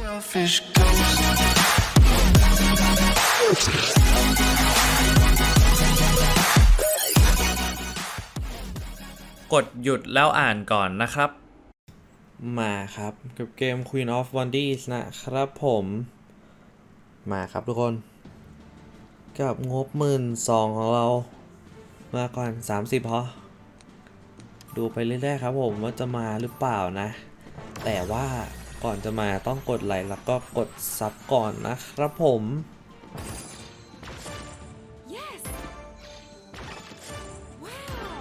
selfish ghost. กดหยุดแล้วอ่านก่อนนะครับ มาครับกับเกม Queen of Wonders นะครับผม มาครับทุกคน กับงบหมื่นสองของเรา มาก่อน 30พอดูไปเรื่อยๆครับผมว่าจะมาหรือเปล่านะ แต่ว่า ก่อนจะมาต้องกดไลค์แล้วก็กดซับก่อนนะครับผม Yes. Wow.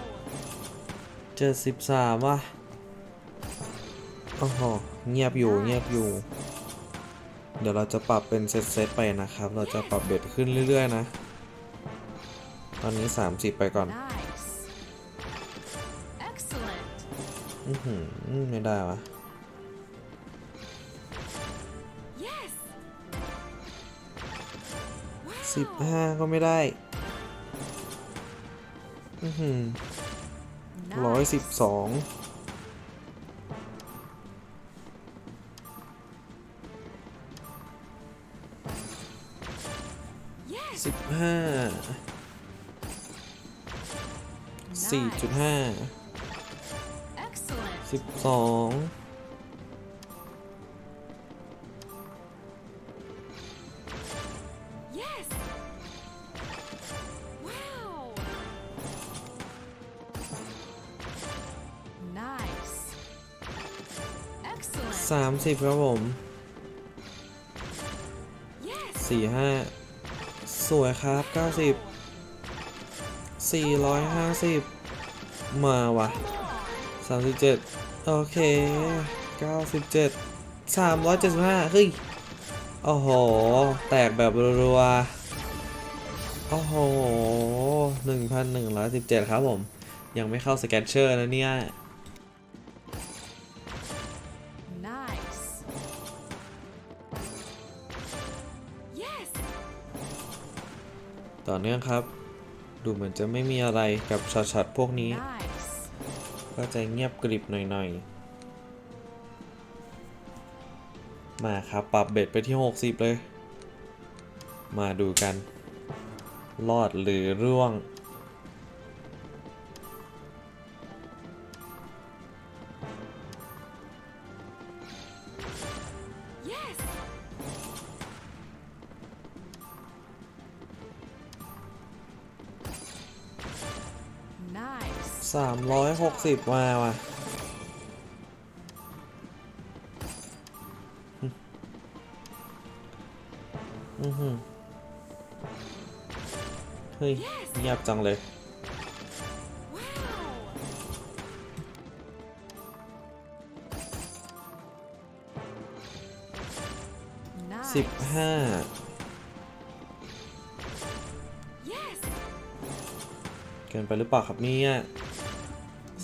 เจอสิบสามว่ะโอ้โหเงียบอยู่เงียบอยู่ เดี๋ยวเราจะปรับเป็นเซตเซตๆไปนะครับ เราจะปรับเบ็ดขึ้นเรื่อย ๆ นะ ตอนนี้ 30 ไปก่อน Nice. Excellent. อือหือไม่ได้วะ สิบห้าก็ไม่ได้อือหือร้อยสิบสอง Yes. สิบห้าสี่จุดห้า Excellent. สิบสอง สามสิบครับผม Yes. สี่ห้าสวยครับเก้าสิบสี่ร้อยห้าสิบมาว่ะ Come on. สามสิบเจ็ดโอเคเก้าสิบเจ็ดสามร้อยเจ็ดสิบห้าเฮ้ยโอ้โห แตกแบบรัวๆโอ้โหหนึ่งพันหนึ่งร้อยสิบเจ็ดครับผม ยังไม่เข้าสแกนเชอร์นะเนี่ย ต่อเนื่องครับ ดูเหมือนจะไม่มีอะไรกับช็อตๆพวกนี้ ก็จะเงียบกริบหน่อยๆ มาครับ ปรับเบ็ดไปที่ 60 เลย มาดูกัน รอดหรือร่วง Nice. 360มาว่ะอือหือเฮ้ยเงียบจังเลย Wow. Nice. 15 Yes. เกินไปหรือเปล่าครับเนี่ย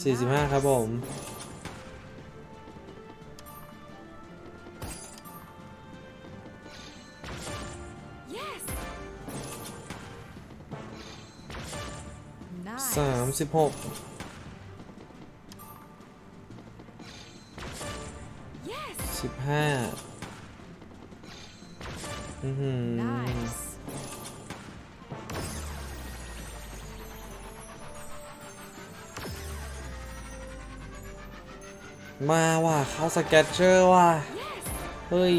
45 ครับผม Yes. Nice. 36 Yes. 15 อือหือ Nice. มาว่ะเข้าสแกตเชอร์ว่ะ เฮ้ย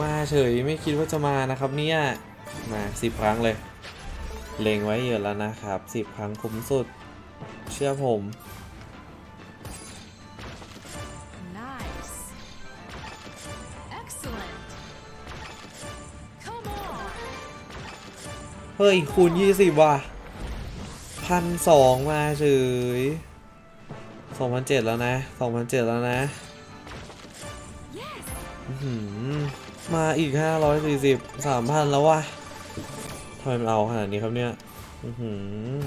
มาเฉยไม่คิดว่าจะมานะครับเนี่ย มาสิบครั้งเลย เลงไว้เยอะแล้วนะครับสิบครั้งคุ้มสุด เชื่อผม Nice. Excellent. Come on. เฮ้ยคูณ20ว่ะพันสองมาเฉย สองพันเจ็ดแล้วนะสองพันเจ็ดแล้วนะ Yes. อื้อหือมาอีก540 3,000แล้ววะทำไมมันเอาขนาดนี้ครับเนี่ยอือหือ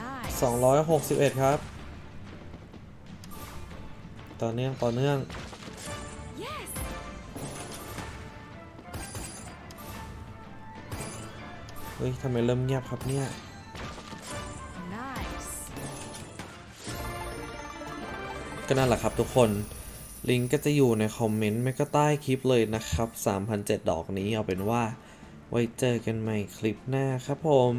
Nice. 261ครับ ต่อเนื่องต่อเนื่องเฮ้ยทำไมเริ่มเงียบครับเนี่ย ก็นั่นแหละครับทุกคน ลิงก์ก็จะอยู่ในคอมเมนต์ไม่ก็ใต้คลิปเลยนะครับ 3,007 ดอกนี้เอาเป็นว่า ไว้เจอกันใหม่คลิปหน้าครับผม